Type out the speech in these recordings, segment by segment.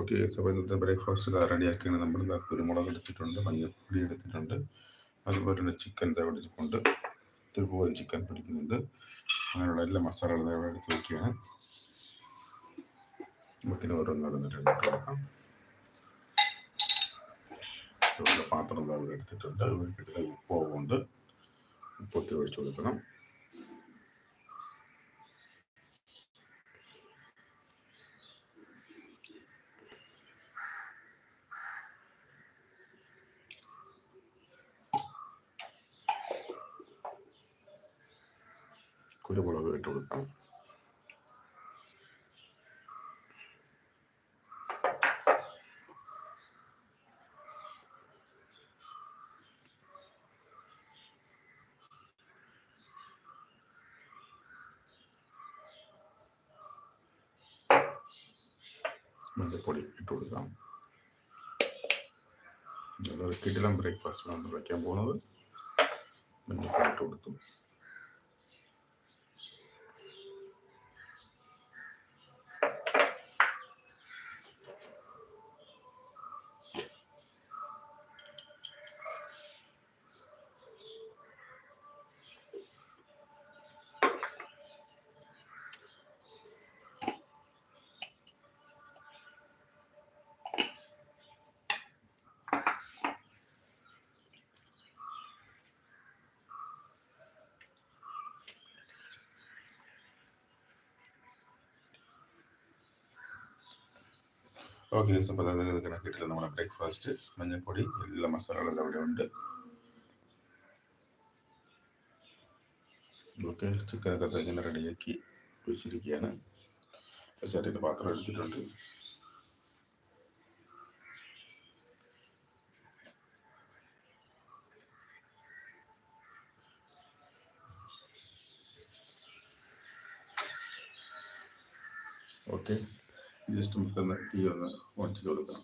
Okay അപ്പോൾ ഇന്നത്തെ breakfast ഇതാ റെഡിയാക്കിയാണ് നമ്മൾ ഇതാ കുരുമുളക് എടുത്തിട്ടുണ്ട് മഞ്ഞൾപ്പൊടി എടുത്തിട്ടുണ്ട്. അതുപോലെ തന്നെ ചിക്കൻ ഇതാ ഇവിടെ ഇരിപ്പുണ്ട്. ഇതുപോലെ ചിക്കൻ പിടിക്കുന്നുണ്ട് അങ്ങനെയുള്ള എല്ലാ മസാലകളും ഇവിടെ എടുത്ത് വയ്ക്കുകയാണ് നമുക്കിന് ഓരോന്നോരോന്നിട്ട് ഇട്ട് കൊടുക്കാം. പാത്രം ഇതാ ഇവിടെ എടുത്തിട്ടുണ്ട്. ഉപ്പുണ്ട് ഉപ്പൊത്തി ഒഴിച്ചു കൊടുക്കണം. കുരുമുളക് ഇട്ട് കൊടുക്കാം. മല്ലിപ്പൊടി ഇട്ട് കൊടുക്കാം. അതൊരു കിടിലം ബ്രേക്ക്ഫാസ്റ്റ് നമ്മൾ വയ്ക്കാൻ പോകുന്നത്. മല്ലിപ്പൊടി ഇട്ട് കൊടുത്തു. ഓക്കെ അപ്പോൾ അതായത് കണക്കിട്ടില്ല നമ്മുടെ ബ്രേക്ക്ഫാസ്റ്റ് മഞ്ഞൾപ്പൊടി എല്ലാ മസാലകളും അവിടെ ഉണ്ട്. ഓക്കെ ചിക്കനൊക്കെ തന്നെ റെഡിയാക്കി വെച്ചിരിക്കുകയാണ്. ചേട്ടന്റെ പാത്രം എടുത്തിട്ടുണ്ട്. ഓക്കെ. ജസ്റ്റ് നമുക്കൊന്ന് തീ ഒന്ന് ഓൺ ചെയ്ത് കൊടുക്കാം.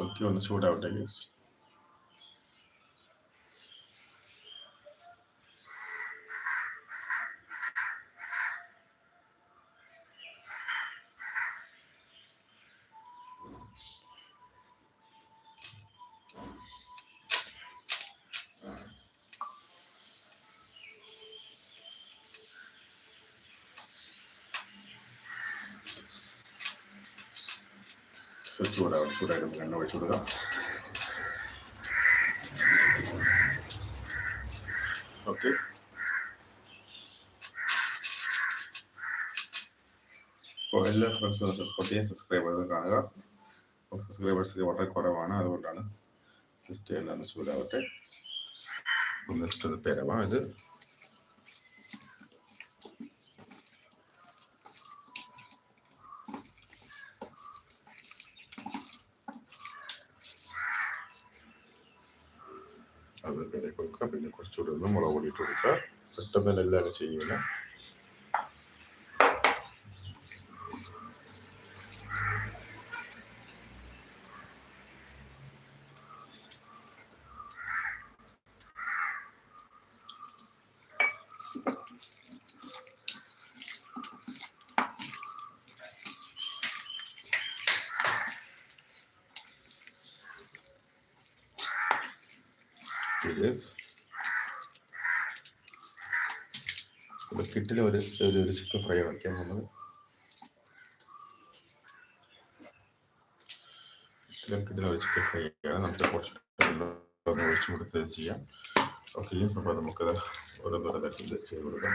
ഓക്കെ ഒന്ന് ചൂടാവട്ടെ ഗസ് ചൂടാവട്ടെ ചൂടായിട്ട് നമുക്ക് എണ്ണ ഒഴിച്ചു കൊടുക്കാം ഓക്കെ. അപ്പോൾ എല്ലാ ഫ്രണ്ട്സും സപ്പോർട്ട് ചെയ്യാൻ സബ്സ്ക്രൈബ് കാണുക. സബ്സ്ക്രൈബേഴ്സ് വളരെ കുറവാണ് അതുകൊണ്ടാണ് ജസ്റ്റ് എല്ലാം ചൂടാവട്ടെ. ജസ്റ്റ് ഒന്ന് പേരവാം ഇത് അത് ഇടയിൽ കൊടുക്കുക പിന്നെ കുറച്ചുകൂടി ഒന്ന് മുളക് പൊടി ഇട്ട് കൊടുക്കുക. പെട്ടെന്ന് തന്നെ എല്ലാം ചെയ്യൂല Yes. കിറ്റിൽ ഒരു ഒരു ചിക്കൻ ഫ്രൈ വയ്ക്കാൻ നമ്മൾ ഒരു ചിക്കൻ ഫ്രൈ ആണ്. നമുക്ക് കുറച്ച് ഒഴിച്ചു കൊടുത്ത് ചെയ്യാം. ഓക്കെ ഈ സംഭവം നമുക്കത് ഓരോന്നോരോ തരത്തിൽ ചെയ്ത് കൊടുക്കാം.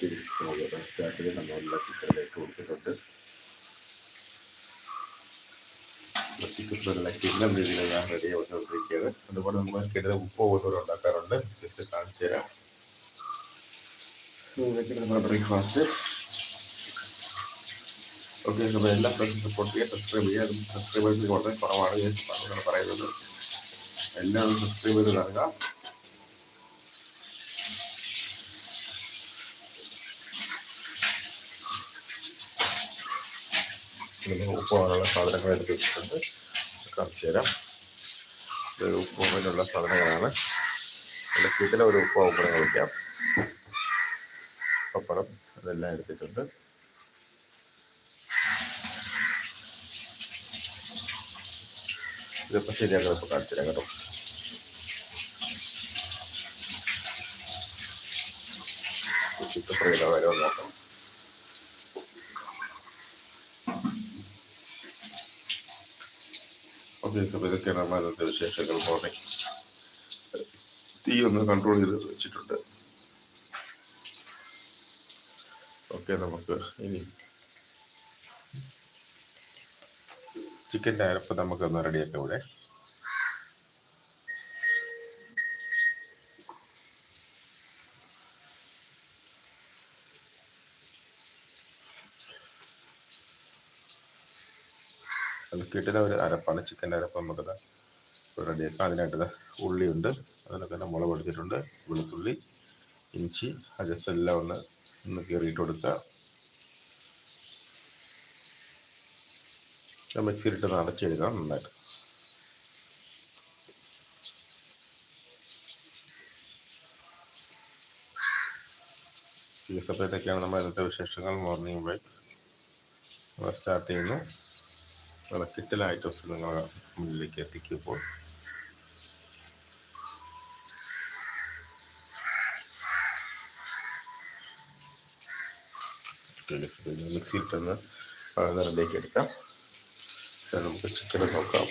ഓക്കെ മനസ്സിലാക്കി നമ്മളെല്ലാ ചിക്കനിലേക്ക് കൊടുത്തിട്ടുണ്ട് ചിക്കൻ കിണ്ണം രീതിയിൽ റെഡി ആയിക്കൊണ്ടിരിക്കുകയാണ് അതുപോലെ നമ്മൾ കിടന്ന ഉപ്പ് പോലും ഉണ്ടാക്കാറുണ്ട്. ജസ്റ്റ് കാണിച്ചു തരാം. നമ്മുടെ ബ്രേക്ക്ഫാസ്റ്റ് ഓക്കെ അപ്പോൾ എല്ലാ ഫ്രണ്ട്സും സപ്പോർട്ട് സബ്സ്ക്രൈബ് ചെയ്യുക. സബ്സ്ക്രൈബേഴ്സ് വളരെ കുറവാണ് ഞാൻ പറയുന്നത്. എല്ലാവരും സബ്സ്ക്രൈബ് ചെയ്ത് പിന്നെ ഉപ്പ് അങ്ങനെയുള്ള സാധനങ്ങൾ എടുത്ത് വെച്ചിട്ടുണ്ട്. കാണിച്ചു തരാം. ഇത് ഉപ്പ് അങ്ങനെയുള്ള സാധനങ്ങളാണ്. ഇലക്ട്രിക്കലെ ഒരു ഉപ്പ് ഉപ്പടം കളിക്കാം പപ്പടം അതെല്ലാം എടുത്തിട്ടുണ്ട്. ഇതിപ്പോൾ ശരിയാക്കാൻ ഇപ്പോൾ കാണിച്ചു തരാം കേട്ടോ. ഫ്രൈ വരെ നോക്കാം. അപ്പോൾ ഇതൊക്കെയാണ് നമ്മൾ വിശേഷങ്ങൾ മോർണിംഗ് തീ ഒന്ന് കൺട്രോൾ ചെയ്ത് വെച്ചിട്ടുണ്ട്. ഓക്കെ നമുക്ക് ഇനി ചിക്കന്റെ അരപ്പ് നമുക്കൊന്ന് റെഡിയാക്കാം ഇവിടെ. കിട്ടുന്ന ഒരു അരപ്പാണ് ചിക്കന്റെ അരപ്പ് നമുക്കത് റെഡിയാക്കാം അതിനായിട്ട് ഉള്ളിയുണ്ട്. അതിനൊക്കെ തന്നെ മുളക് എടുത്തിട്ടുണ്ട് വെളുത്തുള്ളി ഇഞ്ചി അജസ് എല്ലാം ഒന്ന് ഒന്ന് കീറിയിട്ട് കൊടുക്കുക. മിക്സിയിലിട്ട് നിറച്ചെടുക്കണം നന്നായിട്ട്. ഈ സമയത്തൊക്കെയാണ് നമ്മൾ ഇന്നത്തെ വിശേഷങ്ങൾ. മോർണിംഗ് ബ്രേക്ക് സ്റ്റാർട്ട് ചെയ്യുന്നു. കിറ്റൽ ഐറ്റംസ് നിങ്ങളുടെ മുന്നിലേക്ക് എത്തിക്കുമ്പോൾ. മിക്സിയിട്ടൊന്ന് റെഡിയാക്കി എടുക്കാം. പക്ഷേ നമുക്ക് ചിക്കൻ നോക്കാം.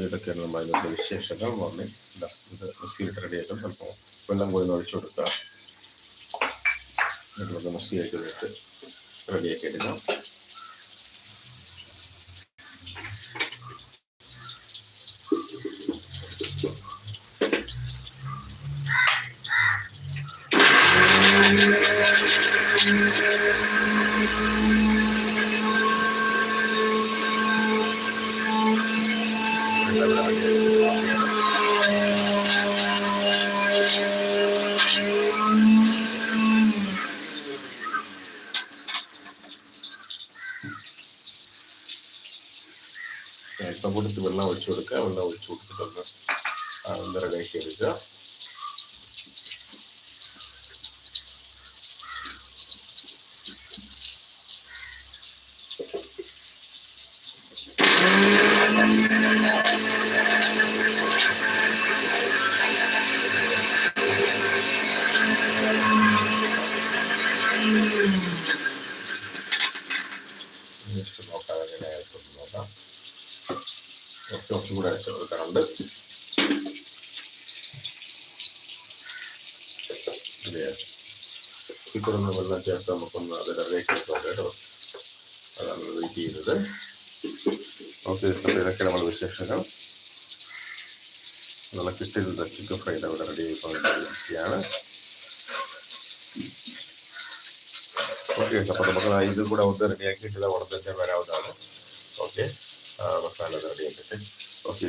ഇതൊക്കെയാണ് നമ്മൾ അതിനകത്ത് വിശേഷങ്ങൾ. വന്ന് ഇതാ മിക്സിയിലിട്ട് റെഡിയാക്കാം സ്വല്പം വെള്ളം കൂടി ഒഴിച്ചു കൊടുക്കുക നമുക്ക് എടുത്ത് റെഡിയാക്കി എടുക്കാം. കൊടുത്ത് വെള്ളം ഒഴിച്ചു കൊടുക്കുക. വെള്ളം ഒഴിച്ചു കൊടുത്തിട്ടൊന്ന് ഒന്ന് റെഡിയാക്കി കുറച്ച് കൂടെ കൊടുക്കാനുണ്ട്. ഇക്കൊന്ന് വെള്ളം ചേർത്ത് നമുക്കൊന്ന് അത് റെഡിയാക്കി കേട്ടോ. അതാണ് വെയിറ്റ് ചെയ്യുന്നത് ഓക്കെ ഇതൊക്കെ നമ്മൾ വിശേഷങ്ങൾ. നല്ല കിട്ടിയിരുന്ന ചിക്കൻ ഫ്രൈ അവിടെ റെഡി ആയിക്കൊണ്ടിരിക്കുകയാണ്. ഓക്കെ അപ്പോൾ നമുക്ക് ഇത് കൂടെ ഒന്ന് റെഡിയാക്കിയിട്ട് അവിടെ തന്നെ വരാവുന്നതാണ്. ഓക്കെ. മസാല റെഡിയാക്കിയിട്ട് ഓക്കെ